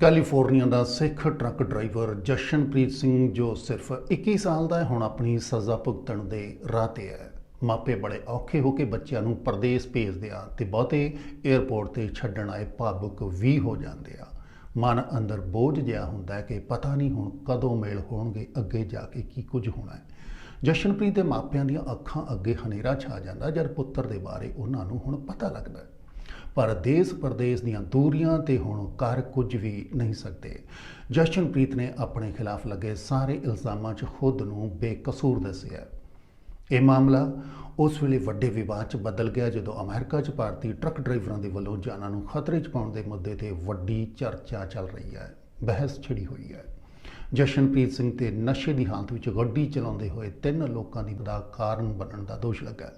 California ਦਾ Sikh truck driver Jashanpreet Singh ਜੋ ਸਿਰਫ 21 ਸਾਲ ਦਾ ਹੈ, ਹੁਣ ਆਪਣੀ ਸਜ਼ਾ ਭੁਗਤਣ ਦੇ ਰਾਹ ਤੇ ਹੈ। ਮਾਪੇ ਬੜੇ ਔਖੇ ਹੋ ਕੇ ਬੱਚਿਆਂ ਨੂੰ ਪਰਦੇਸ ਭੇਜਦੇ ਆ ਤੇ ਬਹੁਤੇ 에ਅਰਪੋਰਟ ਤੇ ਛੱਡਣ ਆਏ ਭਾਵੁਕ ਵੀ ਹੋ ਜਾਂਦੇ ਆ। ਮਨ ਅੰਦਰ ਬੋਝ ਜਿਹਾ ਹੁੰਦਾ ਹੈ ਕਿ ਪਤਾ ਨਹੀਂ ਹੁਣ ਕਦੋਂ ਮੇਲ ਹੋਣਗੇ, ਅੱਗੇ ਜਾ ਕੇ ਕੀ ਕੁਝ ਹੋਣਾ ਹੈ। ਜਸ਼ਨਪ੍ਰੀਤ ਦੇ ਮਾਪਿਆਂ ਦੀਆਂ ਅੱਖਾਂ ਅੱਗੇ ਹਨੇਰਾ ਛਾ ਜਾਂਦਾ, ਜਦ ਪੁੱਤਰ ਦੇ ਬਾਰੇ ਉਹਨਾਂ ਨੂੰ ਹੁਣ ਪਤਾ ਲੱਗਦਾ ਹੈ। ਪਰ ਦੇਸ਼ ਪਰਦੇਸ ਦੀਆਂ ਦੂਰੀਆਂ ਤੇ ਹੁਣ ਕਰ ਕੁਝ ਵੀ ਨਹੀਂ ਸਕਦੇ। ਜਸ਼ਨਪ੍ਰੀਤ ਨੇ ਆਪਣੇ ਖਿਲਾਫ ਲੱਗੇ ਸਾਰੇ ਇਲਜ਼ਾਮਾਂ 'ਚ ਖੁਦ ਨੂੰ ਬੇਕਸੂਰ ਦੱਸਿਆ। ਇਹ ਮਾਮਲਾ ਉਸ ਵੇਲੇ ਵੱਡੇ ਵਿਵਾਦ 'ਚ ਬਦਲ ਗਿਆ ਜਦੋਂ ਅਮਰੀਕਾ 'ਚ ਭਾਰਤੀ ਟਰੱਕ ਡਰਾਈਵਰਾਂ ਦੇ ਵੱਲੋਂ ਜਾਨਾਂ ਨੂੰ ਖਤਰੇ 'ਚ ਪਾਉਣ ਦੇ ਮੁੱਦੇ ਤੇ ਵੱਡੀ ਚਰਚਾ ਚੱਲ ਰਹੀ ਹੈ, ਬਹਿਸ ਛਿੜੀ ਹੋਈ ਹੈ। ਜਸ਼ਨਪ੍ਰੀਤ ਸਿੰਘ ਤੇ ਨਸ਼ੇ ਦੀ ਹਾਲਤ ਵਿੱਚ ਗੱਡੀ ਚਲਾਉਂਦੇ ਹੋਏ ਤਿੰਨ ਲੋਕਾਂ ਦੀ ਦਾ ਕਾਰਨ ਬਣਨ ਦਾ ਦੋਸ਼ ਲੱਗਾ।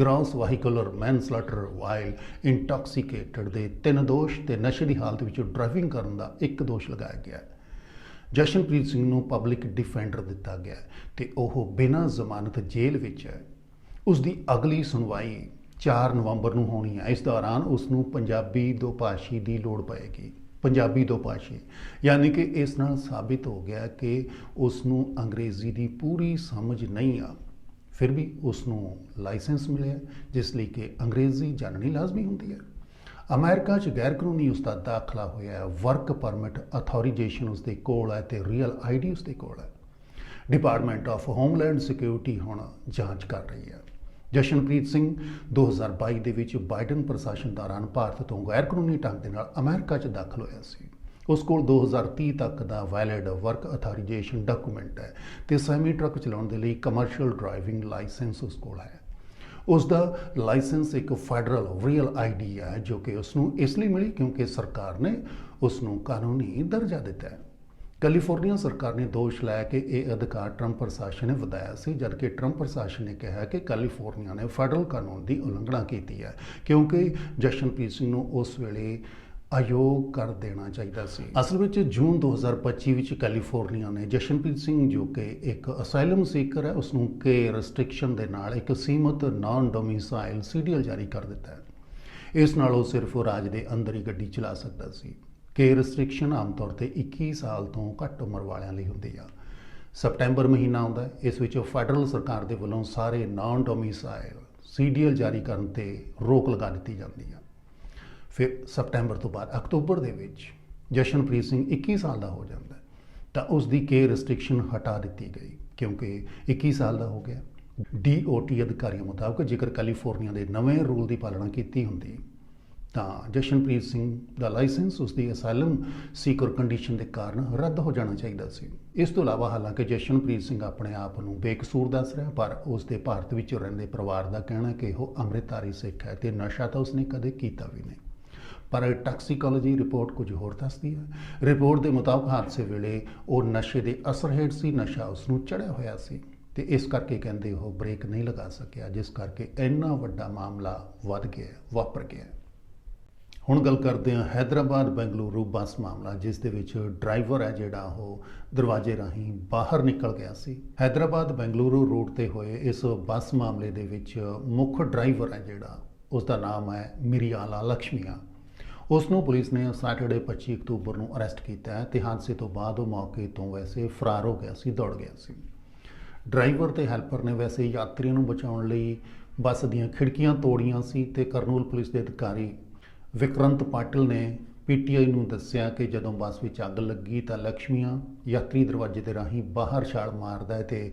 ਗ੍ਰਾਸ ਵਾਹੀਕੂਲਰ ਮੈਨਸਲਟਰ ਵਾਈਲ ਇੰਟੌਕਸੀਕੇਟਡ ਦੇ ਤਿੰਨ ਦੋਸ਼ ਤੇ ਨਸ਼ੇ ਦੀ ਹਾਲਤ ਵਿੱਚ ਡਰਾਈਵਿੰਗ ਕਰਨ ਦਾ ਇੱਕ ਦੋਸ਼ ਲਗਾਇਆ ਗਿਆ ਹੈ। ਜਸ਼ਨਪ੍ਰੀਤ ਸਿੰਘ ਨੂੰ ਪਬਲਿਕ ਡਿਫੈਂਡਰ ਦਿੱਤਾ ਗਿਆ ਹੈ ਤੇ ਉਹ ਬਿਨਾਂ ਜ਼ਮਾਨਤ ਜੇਲ੍ਹ ਵਿੱਚ ਹੈ। ਉਸ ਦੀ ਅਗਲੀ ਸੁਣਵਾਈ 4 ਨਵੰਬਰ ਨੂੰ ਹੋਣੀ ਹੈ। ਇਸ ਦੌਰਾਨ ਉਸ ਨੂੰ ਪੰਜਾਬੀ ਦੋਭਾਸ਼ੀ ਦੀ ਲੋੜ ਪਏਗੀ। ਪੰਜਾਬੀ ਦੋਭਾਸ਼ੀ ਯਾਨੀ ਕਿ ਇਸ ਨਾਲ ਸਾਬਿਤ ਹੋ ਗਿਆ ਕਿ ਉਸ ਨੂੰ ਅੰਗਰੇਜ਼ੀ ਦੀ ਪੂਰੀ ਸਮਝ ਨਹੀਂ ਆ। ਫਿਰ ਵੀ ਉਸ ਨੂੰ ਲਾਇਸੈਂਸ ਮਿਲਿਆ, ਜਿਸ ਲਈ ਕਿ ਅੰਗਰੇਜ਼ੀ ਜਾਣਨੀ ਲਾਜ਼ਮੀ ਹੁੰਦੀ ਹੈ। ਅਮਰੀਕਾ 'ਚ ਗੈਰ ਕਾਨੂੰਨੀ ਉਸ ਦਾ ਦਾਖਲਾ ਹੋਇਆ ਵਰਕ ਪਰਮਿਟ ਅਥੋਰਾਈਜੇਸ਼ਨ ਉਸ ਦੇ ਕੋਲ ਹੈ ਤੇ ਰੀਅਲ ਆਈਡੀ ਉਸ ਦੇ ਕੋਲ ਹੈ। ਡਿਪਾਰਟਮੈਂਟ ਆਫ ਹੋਮਲੈਂਡ ਸਿਕਿਉਰਿਟੀ ਹੁਣ ਜਾਂਚ ਕਰ ਰਹੀ ਹੈ। ਜਸ਼ਨਪ੍ਰੀਤ ਸਿੰਘ 2022 ਦੇ ਵਿੱਚ ਬਾਈਡਨ ਪ੍ਰਸ਼ਾਸਨ ਦੌਰਾਨ ਭਾਰਤ ਤੋਂ ਗੈਰ ਕਾਨੂੰਨੀ ਢੰਗ ਦੇ ਨਾਲ ਅਮਰੀਕਾ 'ਚ ਦਾਖਲ ਹੋਇਆ ਸੀ। ਉਸ ਕੋਲ 2030 ਤੱਕ ਦਾ ਵੈਲਿਡ ਵਰਕ ਅਥੋਰਾਈਜੇਸ਼ਨ ਡਾਕੂਮੈਂਟ ਹੈ ਤੇ ਸੈਮੀ ਟਰੱਕ ਚਲਾਉਣ ਦੇ ਲਈ ਕਮਰਸ਼ੀਅਲ ਡਰਾਈਵਿੰਗ ਲਾਇਸੈਂਸ ਉਸ ਕੋਲ ਹੈ। ਉਸ ਦਾ ਲਾਇਸੈਂਸ ਇੱਕ ਫੈਡਰਲ ਰੀਅਲ ਆਈਡੀ ਹੈ ਜੋ ਕਿ ਉਸ ਨੂੰ ਇਸ ਲਈ ਮਿਲੀ ਕਿਉਂਕਿ ਸਰਕਾਰ ਨੇ ਉਸ ਨੂੰ ਕਾਨੂੰਨੀ ਦਰਜਾ ਦਿੱਤਾ ਹੈ। ਕੈਲੀਫੋਰਨੀਆ ਸਰਕਾਰ ਨੇ ਦੋਸ਼ ਲਾਇਆ ਕਿ ਇਹ ਅਧਿਕਾਰ ਟਰੰਪ ਪ੍ਰਸ਼ਾਸਨ ਨੇ ਵਧਾਇਆ ਸੀ, ਜਦਕਿ ਟਰੰਪ ਪ੍ਰਸ਼ਾਸਨ ਨੇ ਕਿਹਾ ਕਿ ਕੈਲੀਫੋਰਨੀਆ ਨੇ ਫੈਡਰਲ ਕਾਨੂੰਨ ਦੀ ਉਲੰਘਣਾ ਕੀਤੀ ਹੈ ਕਿਉਂਕਿ ਜਸ਼ਨਪ੍ਰੀਤ ਸਿੰਘ ਨੂੰ ਉਸ ਵੇਲੇ ਅਯੋਗ ਕਰ ਦੇਣਾ ਚਾਹੀਦਾ ਸੀ। ਅਸਲ ਵਿੱਚ ਜੂਨ 2025 ਵਿੱਚ ਕੈਲੀਫੋਰਨੀਆ ਨੇ ਜਸ਼ਨਪ੍ਰੀਤ ਸਿੰਘ ਜੋ ਕਿ ਇੱਕ ਅਸਾਈਲਮ ਸੀਕਰ ਹੈ ਉਸ ਨੂੰ ਕੇ ਰੈਸਟ੍ਰਿਕਸ਼ਨ ਦੇ ਨਾਲ ਇੱਕ ਸੀਮਤ ਨਾਨ ਡੋਮਿਸਾਈਲ ਸੀਡੀਐਲ ਜਾਰੀ ਕਰ ਦਿੱਤਾ ਹੈ। ਇਸ ਨਾਲ ਉਹ ਸਿਰਫ ਰਾਜ ਦੇ ਅੰਦਰ ਹੀ ਗੱਡੀ ਚਲਾ ਸਕਦਾ ਸੀ। ਕੇ ਰੈਸਟ੍ਰਿਕਸ਼ਨ ਆਮ ਤੌਰ ਤੇ 21 ਸਾਲ ਤੋਂ ਘੱਟ ਉਮਰ ਵਾਲਿਆਂ ਲਈ ਹੁੰਦੀ ਆ। ਸਪਟੈਂਬਰ ਮਹੀਨਾ ਆਉਂਦਾ ਇਸ ਵਿੱਚ ਫੈਡਰਲ ਸਰਕਾਰ ਦੇ ਵੱਲੋਂ ਸਾਰੇ ਨਾਨ ਡੋਮਿਸਾਈਲ ਸੀਡੀਐਲ ਜਾਰੀ ਕਰਨ ਤੇ ਰੋਕ ਲਗਾ ਦਿੱਤੀ ਜਾਂਦੀ ਆ। ਫਿਰ ਸਪਟੈਂਬਰ ਤੋਂ ਬਾਅਦ, ਅਕਤੂਬਰ ਦੇ ਵਿੱਚ ਜਸ਼ਨਪ੍ਰੀਤ ਸਿੰਘ 21 ਸਾਲ ਦਾ ਹੋ ਜਾਂਦਾ ਤਾਂ ਉਸ ਦੀ ਕੇ ਰੈਸਟ੍ਰਿਕਸ਼ਨ ਹਟਾ ਦਿੱਤੀ ਗਈ, ਕਿਉਂਕਿ 21 ਸਾਲ ਦਾ ਹੋ ਗਿਆ। ਡੀਓਟੀ ਅਧਿਕਾਰੀਆਂ ਮੁਤਾਬਕ ਜੇਕਰ ਕੈਲੀਫੋਰਨੀਆ ਦੇ ਨਵੇਂ ਰੂਲ ਦੀ ਪਾਲਣਾ ਕੀਤੀ ਹੁੰਦੀ, ਤਾਂ ਜਸ਼ਨਪ੍ਰੀਤ ਸਿੰਘ ਦਾ ਲਾਇਸੈਂਸ ਉਸ ਦੀ ਅਸਾਈਲਮ ਸੀਕਰ ਕੰਡੀਸ਼ਨ ਦੇ ਕਾਰਨ ਰੱਦ ਹੋ ਜਾਣਾ ਚਾਹੀਦਾ ਸੀ। ਇਸ ਤੋਂ ਇਲਾਵਾ ਹਾਲਾਂਕਿ ਜਸ਼ਨਪ੍ਰੀਤ ਸਿੰਘ ਆਪਣੇ ਆਪ ਨੂੰ ਬੇਕਸੂਰ ਦੱਸ ਰਿਹਾ, ਪਰ ਉਸ ਦੇ ਭਾਰਤ ਵਿੱਚ ਰਹਿੰਦੇ ਪਰਿਵਾਰ ਦਾ ਕਹਿਣਾ ਕਿ ਉਹ ਅੰਮ੍ਰਿਤਧਾਰੀ ਸਿੱਖ ਹੈ ਤੇ ਨਸ਼ਾ ਤਾਂ ਉਸਨੇ ਕਦੇ ਕੀਤਾ ਵੀ ਨਹੀਂ। ਪਰ ਟੈਕਸੀਕੋਲੋਜੀ ਰਿਪੋਰਟ ਕੁਝ ਹੋਰ ਦੱਸਦੀ ਹੈ। ਰਿਪੋਰਟ ਦੇ ਮੁਤਾਬਕ ਹਾਦਸੇ ਵੇਲੇ ਉਹ ਨਸ਼ੇ ਦੇ ਅਸਰ ਹੇਠ ਸੀ, ਨਸ਼ਾ ਉਸ ਨੂੰ ਚੜਿਆ ਹੋਇਆ ਸੀ ਤੇ ਇਸ ਕਰਕੇ ਕਹਿੰਦੇ ਉਹ ਬ੍ਰੇਕ ਨਹੀਂ ਲਗਾ ਸਕਿਆ, ਜਿਸ ਕਰਕੇ ਇੰਨਾ ਵੱਡਾ ਮਾਮਲਾ ਵੱਧ ਗਿਆ, ਵਾਪਰ ਗਿਆ। ਹੁਣ ਗੱਲ ਕਰਦੇ ਹਾਂ ਹైదరాబాద్ ਬੈਂਗਲੁਰੂ ਬੱਸ ਮਾਮਲਾ, ਜਿਸ ਦੇ ਵਿੱਚ ਡਰਾਈਵਰ ਹੈ ਜਿਹੜਾ ਉਹ ਦਰਵਾਜ਼ੇ ਰਾਹੀਂ ਬਾਹਰ ਨਿਕਲ ਗਿਆ ਸੀ। ਹైదరాబాద్ ਬੈਂਗਲੁਰੂ ਰੋਡ ਤੇ ਹੋਏ ਇਸ ਬੱਸ ਮਾਮਲੇ ਦੇ ਵਿੱਚ ਮੁੱਖ ਡਰਾਈਵਰ ਹੈ ਜਿਹੜਾ ਉਸ ਦਾ ਨਾਮ ਹੈ ਮਿਰੀਆਲਾ ਲక్ష్ਮੀਆ ਉਸ ਨੂੰ ਪੁਲਿਸ ਨੇ ਸੈਟਰਡੇ 25 ਅਕਤੂਬਰ ਨੂੰ ਅਰੈਸਟ ਕੀਤਾ ਹੈ ਤੇ ਹਾਦਸੇ ਤੋਂ ਬਾਅਦ ਉਹ ਮੌਕੇ ਤੋਂ ਵੈਸੇ ਫਰਾਰ ਹੋ ਗਿਆ ਸੀ, ਦੌੜ ਗਿਆ ਸੀ। ਡਰਾਈਵਰ ਤੇ ਹੈਲਪਰ ਨੇ ਵੈਸੇ ਯਾਤਰੀਆਂ ਨੂੰ ਬਚਾਉਣ ਲਈ ਬੱਸ ਦੀਆਂ ਖਿੜਕੀਆਂ ਤੋੜੀਆਂ ਸੀ ਤੇ ਕਰਨੂਲ ਪੁਲਿਸ ਦੇ ਅਧਿਕਾਰੀ ਵਿਕਰੰਤ ਪਾਟਿਲ ਨੇ ਪੀਟੀਆਈ ਨੂੰ ਦੱਸਿਆ ਕਿ ਜਦੋਂ ਬੱਸ ਵਿੱਚ ਅੱਗ ਲੱਗੀ ਤਾਂ ਲక్ష్ਮੀਆਂ ਯਾਤਰੀ ਦਰਵਾਜ਼ੇ ਦੇ ਰਾਹੀਂ ਬਾਹਰ ਛਾਲ ਮਾਰਦਾ ਹੈ ਤੇ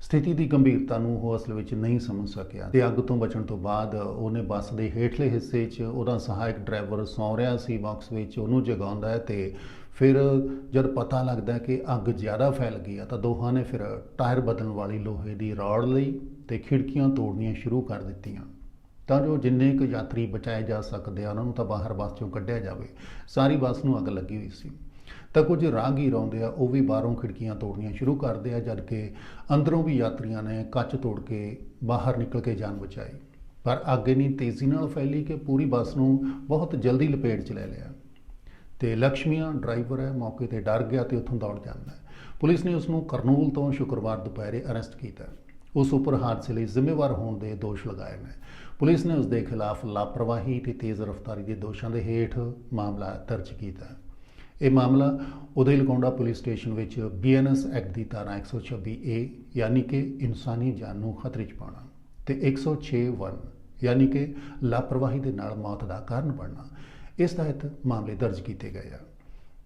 ਸਥਿਤੀ ਦੀ ਗੰਭੀਰਤਾ ਨੂੰ ਉਹ ਅਸਲ ਵਿੱਚ ਨਹੀਂ ਸਮਝ ਸਕਿਆ ਤੇ ਅੱਗ ਤੋਂ ਬਚਣ ਤੋਂ ਬਾਅਦ ਉਹਨੇ ਬੱਸ ਦੇ ਹੇਠਲੇ ਹਿੱਸੇ 'ਚ ਉਹਦਾ ਸਹਾਇਕ ਡਰਾਈਵਰ ਸੌਂ ਰਿਹਾ ਸੀ, ਬਾਕਸ ਵਿੱਚ ਉਹਨੂੰ ਜਗਾਉਂਦਾ ਹੈ ਤੇ ਫਿਰ ਜਦ ਪਤਾ ਲੱਗਦਾ ਕਿ ਅੱਗ ਜ਼ਿਆਦਾ ਫੈਲ ਗਈ ਆ ਤਾਂ ਦੋਹਾਂ ਨੇ ਫਿਰ ਟਾਇਰ ਬਦਲਣ ਵਾਲੀ ਲੋਹੇ ਦੀ ਰੌੜ ਲਈ ਤੇ ਖਿੜਕੀਆਂ ਤੋੜਨੀਆਂ ਸ਼ੁਰੂ ਕਰ ਦਿੱਤੀਆਂ। ਤਾਂ ਜੋ ਜਿੰਨੇ ਕੁ ਯਾਤਰੀ ਬਚਾਏ ਜਾ ਸਕਦੇ ਆ ਉਹਨਾਂ ਨੂੰ ਤਾਂ ਬਾਹਰ ਬੱਸ ਚੋਂ ਕੱਢਿਆ ਜਾਵੇ। ਸਾਰੀ ਬੱਸ ਨੂੰ ਅੱਗ ਲੱਗੀ ਹੋਈ ਸੀ। ਤਾਂ ਕੁਝ ਰਾਹਗੀਰ ਆਉਂਦੇ ਆ, ਉਹ ਵੀ ਬਾਹਰੋਂ ਖਿੜਕੀਆਂ ਤੋੜਨੀਆਂ ਸ਼ੁਰੂ ਕਰਦੇ ਆ, ਜਦ ਕਿ ਅੰਦਰੋਂ ਵੀ ਯਾਤਰੀਆਂ ਨੇ ਕੱਚ ਤੋੜ ਕੇ ਬਾਹਰ ਨਿਕਲ ਕੇ ਜਾਨ ਬਚਾਈ। ਪਰ ਅੱਗ ਇੰਨੀ ਤੇਜ਼ੀ ਨਾਲ ਫੈਲੀ ਕਿ ਪੂਰੀ ਬੱਸ ਨੂੰ ਬਹੁਤ ਜਲਦੀ ਲਪੇਟ 'ਚ ਲੈ ਲਿਆ। ਤੇ ਲక్ష్ਮੀਆਂ ਡਰਾਈਵਰ ਹੈ, ਮੌਕੇ ਤੇ ਡਰ ਗਿਆ ਤੇ ਉੱਥੋਂ ਦੌੜ ਜਾਂਦਾ ਪੁਲਿਸ ਨੇ ਉਸ ਨੂੰ ਕਰਨੂਲ ਤੋਂ ਸ਼ੁੱਕਰਵਾਰ ਦੁਪਹਿਰੇ ਅਰੈਸਟ ਕੀਤਾ। ਉਸ ਉੱਪਰ ਹਾਦਸੇ ਲਈ ਜ਼ਿੰਮੇਵਾਰ ਹੋਣ ਦੇ ਦੋਸ਼ ਲਗਾਏ ਨੇ। ਪੁਲਿਸ ਨੇ ਉਸ ਦੇ ਖਿਲਾਫ ਲਾਪਰਵਾਹੀ ਤੇ ਤੇਜ਼ ਰਫ਼ਤਾਰੀ ਦੇ ਦੋਸ਼ਾਂ ਦੇ ਹੇਠ ਮਾਮਲਾ ਦਰਜ ਕੀਤਾ। ਇਹ ਮਾਮਲਾ ਉਦੈ ਲਕੌਂਡਾ ਪੁਲਿਸ ਸਟੇਸ਼ਨ ਵਿੱਚ ਬੀਐਨਐਸ ਐਕਟ ਦੀ ਧਾਰਾ 126 ਏ ਯਾਨੀ ਕਿ ਇਨਸਾਨੀ ਜਾਨ ਨੂੰ ਖਤਰੇ 'ਚ ਪਾਉਣਾ ਤੇ 106 1 ਯਾਨੀ ਕਿ ਲਾਪਰਵਾਹੀ ਦੇ ਨਾਲ ਮੌਤ ਦਾ ਕਾਰਨ ਬਣਨਾ, ਇਸ ਤਹਿਤ ਮਾਮਲੇ ਦਰਜ ਕੀਤੇ ਗਏ ਆ।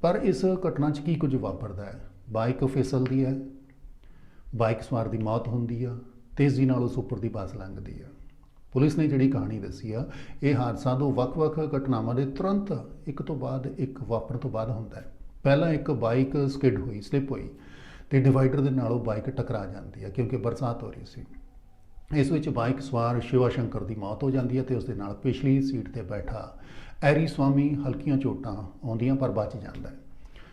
ਪਰ ਇਸ ਘਟਨਾ 'ਚ ਕੀ ਕੁਝ ਵਾਪਰਦਾ ਹੈ? ਬਾਈਕ ਫਿਸਲਦੀ ਹੈ, ਬਾਈਕ ਸਵਾਰ ਦੀ ਮੌਤ ਹੁੰਦੀ ਆ, ਤੇਜ਼ੀ ਨਾਲ ਉਸ ਉੱਪਰ ਦੀ ਬੱਸ ਲੰਘਦੀ ਆ। ਪੁਲਿਸ ਨੇ ਜਿਹੜੀ ਕਹਾਣੀ ਦੱਸੀ ਆ, ਇਹ ਹਾਦਸਾ ਦੋ ਵੱਖ-ਵੱਖ ਘਟਨਾਵਾਂ ਦੇ ਤੁਰੰਤ ਇੱਕ ਤੋਂ ਬਾਅਦ ਇੱਕ ਵਾਪਰਨ ਤੋਂ ਬਾਅਦ ਹੁੰਦਾ ਹੈ। ਪਹਿਲਾਂ ਇੱਕ ਬਾਈਕ ਸਕਿਡ ਹੋਈ, ਸਲਿਪ ਹੋਈ ਤੇ ਡਿਵਾਈਡਰ ਦੇ ਨਾਲ ਉਹ ਬਾਈਕ ਟਕਰਾ ਜਾਂਦੀ ਹੈ ਕਿਉਂਕਿ ਬਰਸਾਤ ਹੋ ਰਹੀ ਸੀ। ਇਸ ਵਿੱਚ ਬਾਈਕ ਸਵਾਰ ਸ਼ਿਵਾ ਸ਼ੰਕਰ ਦੀ ਮੌਤ ਹੋ ਜਾਂਦੀ ਹੈ ਤੇ ਉਸ ਦੇ ਨਾਲ ਪਿਛਲੀ ਸੀਟ ਤੇ ਬੈਠਾ ਐਰੀ ਸਵਾਮੀ ਹਲਕੀਆਂ ਚੋਟਾਂ ਆਉਂਦੀਆਂ ਪਰ ਬਚ ਜਾਂਦਾ ਹੈ।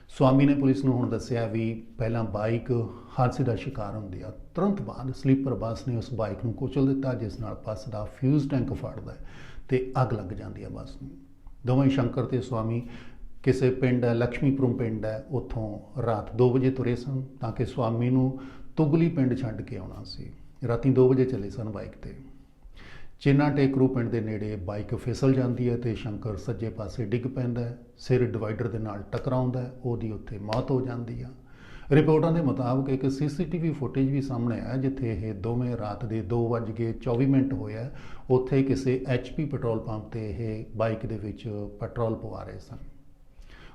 ਸਵਾਮੀ ਨੇ ਪੁਲਿਸ ਨੂੰ ਹੁਣ ਦੱਸਿਆ ਵੀ ਪਹਿਲਾਂ ਬਾਈਕ ਹਾਦਸੇ ਦਾ ਸ਼ਿਕਾਰ ਹੁੰਦੀ ਆ। ਤੁਰੰਤ ਬਾਅਦ ਸਲੀਪਰ ਬੱਸ ਨੇ ਉਸ ਬਾਈਕ ਨੂੰ ਕੁਚਲ ਦਿੱਤਾ, ਜਿਸ ਨਾਲ ਬੱਸ ਦਾ ਫਿਊਜ਼ ਟੈਂਕ ਫਟਦਾ ਹੈ ਤੇ ਅੱਗ ਲੱਗ ਜਾਂਦੀ ਆ ਬੱਸ ਨੂੰ। ਦੋਵੇਂ ਸ਼ੰਕਰ ਤੇ ਸਵਾਮੀ ਕਿਸੇ ਪਿੰਡ ਹੈ ਲక్ష్ਮੀਪੁਰਮ ਪਿੰਡ ਹੈ, ਉੱਥੋਂ ਰਾਤ 2 ਵਜੇ ਤੁਰੇ ਸਨ ਤਾਂ ਕਿ ਸਵਾਮੀ ਨੂੰ ਤੁਗਲੀ ਪਿੰਡ ਛੱਡ ਕੇ ਆਉਣਾ ਸੀ। ਰਾਤੀ 2 ਵਜੇ ਚਲੇ ਸਨ ਬਾਈਕ ਤੇ। ਚਿੰਨਾ ਟੇਕਰੂ ਪਿੰਡ ਦੇ ਨੇੜੇ ਬਾਈਕ ਫਿਸਲ ਜਾਂਦੀ ਹੈ ਤੇ ਸ਼ੰਕਰ ਸੱਜੇ ਪਾਸੇ ਡਿੱਗ ਪੈਂਦਾ ਹੈ। ਸਿਰ ਡਿਵਾਈਡਰ ਦੇ ਨਾਲ ਟਕਰਾਉਂਦਾ ਹੈ, ਉਹਦੀ ਉੱਥੇ ਮੌਤ ਹੋ ਜਾਂਦੀ ਆ। ਰਿਪੋਰਟਾਂ ਦੇ ਮੁਤਾਬਕ ਇੱਕ ਸੀਸੀਟੀਵੀ ਫੁਟੇਜ ਵੀ ਸਾਹਮਣੇ ਆਇਆ, ਜਿੱਥੇ ਇਹ ਦੋਵੇਂ ਰਾਤ ਦੇ 2:24 ਮਿੰਟ ਹੋਇਆ ਉੱਥੇ ਕਿਸੇ ਐਚਪੀ ਪੈਟਰੋਲ ਪੰਪ ਤੇ ਇਹ ਬਾਈਕ ਦੇ ਵਿੱਚ ਪੈਟਰੋਲ ਪਵਾ ਰਹੇ ਸਨ।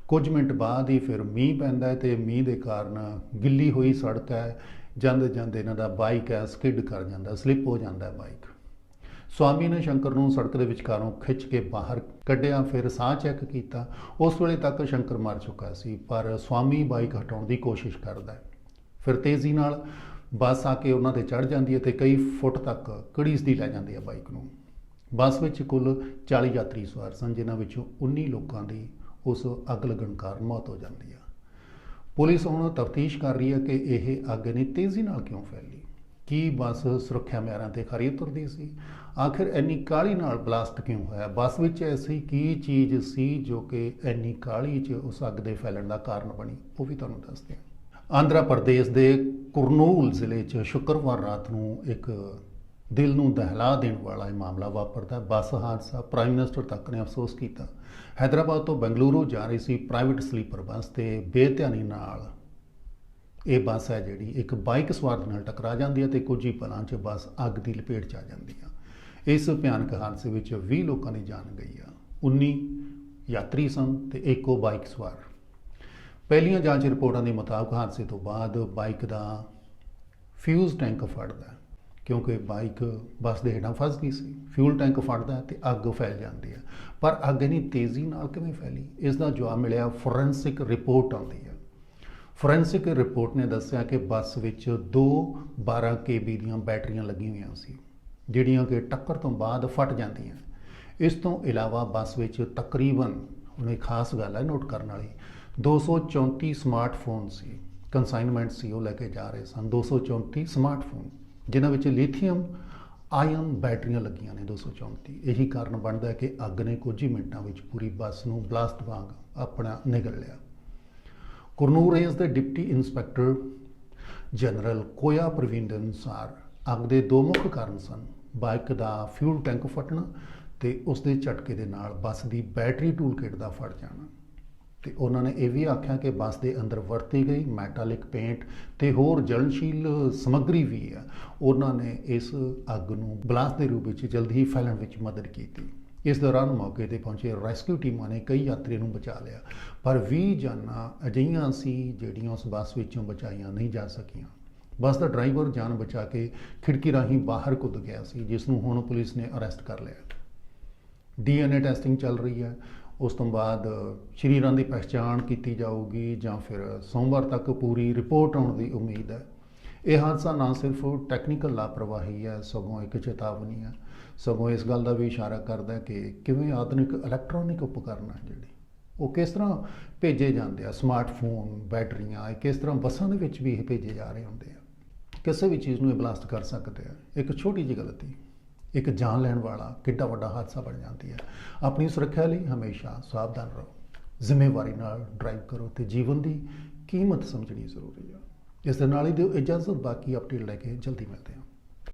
ਕੁਝ ਮਿੰਟ ਬਾਅਦ ਹੀ ਫਿਰ ਮੀਂਹ ਪੈਂਦਾ ਹੈ ਤੇ ਮੀਂਹ ਦੇ ਕਾਰਨ ਗਿੱਲੀ ਹੋਈ ਸੜਕ ਹੈ। ਜਾਂਦੇ ਜਾਂਦੇ ਇਹਨਾਂ ਦਾ ਬਾਈਕ ਹੈ, ਸਕਿਡ ਕਰ ਜਾਂਦਾ, ਸਲਿੱਪ ਹੋ ਜਾਂਦਾ ਹੈ ਬਾਈਕ। ਸਵਾਮੀ ਨੇ ਸ਼ੰਕਰ ਨੂੰ ਸੜਕ ਦੇ ਵਿਚਕਾਰੋਂ ਖਿੱਚ ਕੇ ਬਾਹਰ ਕੱਢਿਆ, ਫਿਰ ਸਾਹ ਚੈੱਕ ਕੀਤਾ। ਉਸ ਵੇਲੇ ਤੱਕ ਸ਼ੰਕਰ ਮਰ ਚੁੱਕਾ ਸੀ, ਪਰ ਸਵਾਮੀ ਬਾਈਕ ਹਟਾਉਣ ਦੀ ਕੋਸ਼ਿਸ਼ ਕਰਦਾ ਹੈ। ਫਿਰ ਤੇਜ਼ੀ ਨਾਲ ਬੱਸ ਆ ਕੇ ਉਹਨਾਂ ਤੇ ਚੜ ਜਾਂਦੀ ਹੈ ਤੇ ਕਈ ਫੁੱਟ ਤੱਕ ਕੜੀਸਦੀ ਲੈ ਜਾਂਦੀ ਹੈ ਬਾਈਕ ਨੂੰ। ਬੱਸ ਵਿੱਚ ਕੁੱਲ 40 ਯਾਤਰੀ ਸਵਾਰ ਸਨ, ਜਿਨ੍ਹਾਂ ਵਿੱਚੋਂ 19 ਲੋਕਾਂ ਦੀ ਉਸ ਅੱਗ ਲੱਗਣ ਕਾਰਨ ਮੌਤ ਹੋ ਜਾਂਦੀ ਹੈ। ਪੁਲਿਸ ਹੁਣ ਤਫਤੀਸ਼ ਕਰ ਰਹੀ ਹੈ ਕਿ ਇਹ ਅੱਗ ਨੇ ਤੇਜ਼ੀ ਨਾਲ ਕਿਉਂ ਫੈਲੀ? ਕੀ ਬੱਸ ਸੁਰੱਖਿਆ ਮਿਆਰਾਂ ਤੇ ਖਰੀ ਉਤਰਦੀ ਸੀ? ਆਖਿਰ ਇੰਨੀ ਕਾਲੀ ਨਾਲ ਬਲਾਸਟ ਕਿਉਂ ਹੋਇਆ? ਬੱਸ ਵਿੱਚ ਐਸੀ ਕੀ ਚੀਜ਼ ਸੀ ਜੋ ਕਿ ਇੰਨੀ ਕਾਲੀ 'ਚ ਉਸ ਅੱਗ ਦੇ ਫੈਲਣ ਦਾ ਕਾਰਨ ਬਣੀ? ਉਹ ਵੀ ਤੁਹਾਨੂੰ ਦੱਸਦੇ ਹਾਂ। ਆਂਧਰਾ ਪ੍ਰਦੇਸ਼ ਦੇ ਕੁਰਨੂਲ ਜ਼ਿਲ੍ਹੇ 'ਚ ਸ਼ੁੱਕਰਵਾਰ ਰਾਤ ਨੂੰ ਇੱਕ ਦਿਲ ਨੂੰ ਦਹਿਲਾ ਦੇਣ ਵਾਲਾ ਇਹ ਮਾਮਲਾ ਵਾਪਰਦਾ ਬੱਸ ਹਾਦਸਾ ਪ੍ਰਾਈਮ ਮਿਨਿਸਟਰ ਤੱਕ ਨੇ ਅਫਸੋਸ ਕੀਤਾ। ਹੈਦਰਾਬਾਦ ਤੋਂ ਬੰਗਲੁਰੂ ਜਾ ਰਹੀ ਸੀ ਪ੍ਰਾਈਵੇਟ ਸਲੀਪਰ ਬੱਸ ਤੇ ਬੇਧਿਆਨੀ ਨਾਲ ਇਹ ਬੱਸ ਹੈ ਜਿਹੜੀ, ਇੱਕ ਬਾਈਕ ਸਵਾਰ ਦੇ ਨਾਲ ਟਕਰਾ ਜਾਂਦੀ ਹੈ ਤੇ ਕੁਝ ਹੀ ਪਲਾਂ 'ਚ ਬੱਸ ਅੱਗ ਦੀ ਲਪੇਟ 'ਚ ਆ ਜਾਂਦੀ ਆ। ਇਸ ਭਿਆਨਕ ਹਾਦਸੇ ਵਿੱਚ 20 ਲੋਕਾਂ ਦੀ ਜਾਨ ਗਈ ਆ। 19 ਯਾਤਰੀ ਸਨ ਤੇ ਇੱਕੋ ਬਾਈਕ ਸਵਾਰ। ਪਹਿਲੀਆਂ ਜਾਂਚ ਰਿਪੋਰਟਾਂ ਦੇ ਮੁਤਾਬਕ ਹਾਦਸੇ ਤੋਂ ਬਾਅਦ ਬਾਈਕ ਦਾ ਫਿਊਜ਼ ਟੈਂਕ ਫਟਦਾ ਕਿਉਂਕਿ ਬਾਈਕ ਬੱਸ ਦੇ ਹੇਠਾਂ ਫਸ ਗਈ ਸੀ। ਫਿਊਲ ਟੈਂਕ ਫਟਦਾ ਹੈ ਤੇ ਅੱਗ ਫੈਲ ਜਾਂਦੀ ਹੈ। ਪਰ ਅੱਗ ਇਨੀ ਤੇਜ਼ੀ ਨਾਲ ਕਿਵੇਂ ਫੈਲੀ? ਇਸ ਦਾ ਜਵਾਬ ਮਿਲਿਆ ਫੋਰੈਂਸਿਕ ਰਿਪੋਰਟ ਆਉਂਦੀ ਹੈ। ਫੋਰੈਂਸਿਕ ਰਿਪੋਰਟ ਨੇ ਦੱਸਿਆ ਕਿ ਬੱਸ ਵਿੱਚ ਦੋ 12 ਕੇਬੀ ਦੀਆਂ ਬੈਟਰੀਆਂ ਲੱਗੀਆਂ ਹੋਈਆਂ ਸੀ, ਜਿਹੜੀਆਂ ਕਿ ਟੱਕਰ ਤੋਂ ਬਾਅਦ ਫਟ ਜਾਂਦੀਆਂ। ਇਸ ਤੋਂ ਇਲਾਵਾ ਬੱਸ ਵਿੱਚ ਤਕਰੀਬਨ, ਹੁਣ ਇਹ ਖਾਸ ਗੱਲ ਹੈ ਨੋਟ ਕਰਨ ਵਾਲੀ 234 ਸਮਾਰਟਫੋਨ ਸੀ ਕੰਸਾਈਨਮੈਂਟ ਸੀ, ਉਹ ਲੈ ਕੇ ਜਾ ਰਹੇ ਸਨ 234 ਸਮਾਰਟਫੋਨ ਜਿਨ੍ਹਾਂ ਵਿੱਚ ਲਿਥੀਅਮ ਆਇਨ ਬੈਟਰੀਆਂ ਲੱਗੀਆਂ ਨੇ 234 ਇਹੀ ਕਾਰਨ ਬਣਦਾ ਹੈ ਕਿ ਅੱਗ ਨੇ ਕੁਝ ਹੀ ਮਿੰਟਾਂ ਵਿੱਚ ਪੂਰੀ ਬੱਸ ਨੂੰ ਬਲਾਸਟ ਵਾਂਗ ਆਪਣਾ ਨਿਗਲ ਲਿਆ। ਕੁਰਨੂਰ ਰੇਂਜ ਦੇ deputy inspector general Koya Praveen ਦੇ ਅਨੁਸਾਰ ਅੱਗ ਦੇ ਦੋ ਮੁੱਖ ਕਾਰਨ ਸਨ। ਬਾਈਕ ਦਾ ਫਿਊਲ ਟੈਂਕ ਫਟਣਾ ਤੇ ਉਸ ਦੇ ਝਟਕੇ ਦੇ ਨਾਲ ਬੱਸ ਦੀ ਬੈਟਰੀ ਟੂਲ ਕਿਟ ਦਾ ਫਟ ਜਾਣਾ। ਤੇ ਉਹਨਾਂ ਨੇ ਇਹ ਵੀ ਆਖਿਆ ਕਿ ਬੱਸ ਦੇ ਅੰਦਰ ਵਰਤੀ ਗਈ ਮੈਟਾਲਿਕ ਪੇਂਟ ਤੇ ਹੋਰ ਜਲਨਸ਼ੀਲ ਸਮੱਗਰੀ ਵੀ ਹੈ ਉਹਨਾਂ ਨੇ ਇਸ ਅੱਗ ਨੂੰ ਬਲਾਸਟ ਦੇ ਰੂਪ ਵਿੱਚ ਜਲਦੀ ਹੀ ਫੈਲਣ ਵਿੱਚ ਮਦਦ ਕੀਤੀ। ਇਸ ਦੌਰਾਨ ਮੌਕੇ ਤੇ ਪਹੁੰਚੇ ਰੈਸਕਿਊ ਟੀਮਾਂ ਨੇ ਕਈ ਯਾਤਰੀਆਂ ਨੂੰ ਬਚਾ ਲਿਆ। ਪਰ 20 ਜਾਨਾਂ ਅਜਿਹੀਆਂ ਸੀ ਜਿਹੜੀਆਂ ਉਸ ਬੱਸ ਵਿੱਚੋਂ ਬਚਾਈਆਂ ਨਹੀਂ ਜਾ ਸਕੀਆਂ। ਬੱਸ ਦਾ ਡਰਾਈਵਰ ਜਾਨ ਬਚਾ ਕੇ ਖਿੜਕੀ ਰਾਹੀਂ ਬਾਹਰ ਕੁੱਦ ਗਿਆ ਸੀ, ਜਿਸ ਨੂੰ ਹੁਣ ਪੁਲਿਸ ਨੇ ਅਰੈਸਟ ਕਰ ਲਿਆ ਡੀਐਨਏ ਟੈਸਟਿੰਗ ਚੱਲ ਰਹੀ ਹੈ। ਉਸ ਤੋਂ ਬਾਅਦ ਸ਼ਰੀਰਾਂ ਦੀ ਪਛਾਣ ਕੀਤੀ ਜਾਊਗੀ ਜਾਂ ਫਿਰ ਸੋਮਵਾਰ ਤੱਕ ਪੂਰੀ ਰਿਪੋਰਟ ਆਉਣ ਦੀ ਉਮੀਦ ਹੈ। ਇਹ ਹਾਦਸਾ ਨਾ ਸਿਰਫ ਟੈਕਨੀਕਲ ਲਾਪਰਵਾਹੀ ਹੈ, ਸਗੋਂ ਇੱਕ ਚੇਤਾਵਨੀ ਹੈ। ਸਗੋਂ ਇਸ ਗੱਲ ਦਾ ਵੀ ਇਸ਼ਾਰਾ ਕਰਦਾ ਕਿ ਕਿਵੇਂ ਆਧੁਨਿਕ ਇਲੈਕਟ੍ਰੋਨਿਕ ਉਪਕਰਨ ਆ ਜਿਹੜੇ, ਉਹ ਕਿਸ ਤਰ੍ਹਾਂ ਭੇਜੇ ਜਾਂਦੇ ਆ ਸਮਾਰਟਫੋਨ ਬੈਟਰੀਆਂ, ਇਹ ਕਿਸ ਤਰ੍ਹਾਂ ਬੱਸਾਂ ਦੇ ਵਿੱਚ ਵੀ ਇਹ ਭੇਜੇ ਜਾ ਰਹੇ ਹੁੰਦੇ ਆ। ਕਿਸੇ ਵੀ ਚੀਜ਼ ਨੂੰ ਇਹ ਬਲਾਸਟ ਕਰ ਸਕਦੇ ਆ। ਇੱਕ ਛੋਟੀ ਜਿਹੀ ਗਲਤੀ, ਇੱਕ ਜਾਨ ਲੈਣ ਵਾਲਾ ਕਿੱਡਾ ਵੱਡਾ ਹਾਦਸਾ ਬਣ ਜਾਂਦੀ ਹੈ ਆਪਣੀ ਸੁਰੱਖਿਆ ਲਈ ਹਮੇਸ਼ਾ ਸਾਵਧਾਨ ਰਹੋ। ਜ਼ਿੰਮੇਵਾਰੀ ਨਾਲ ਡਰਾਈਵ ਕਰੋ ਤੇ ਜੀਵਨ ਦੀ ਕੀਮਤ ਸਮਝਣੀ ਜ਼ਰੂਰੀ ਆ। ਇਸ ਦੇ ਨਾਲ ਹੀ ਦਿਓ ਇਜਾਜ਼ਤ, ਬਾਕੀ ਅਪਡੇਟ ਲੈ ਕੇ ਜਲਦੀ ਮਿਲਦੇ ਹਾਂ।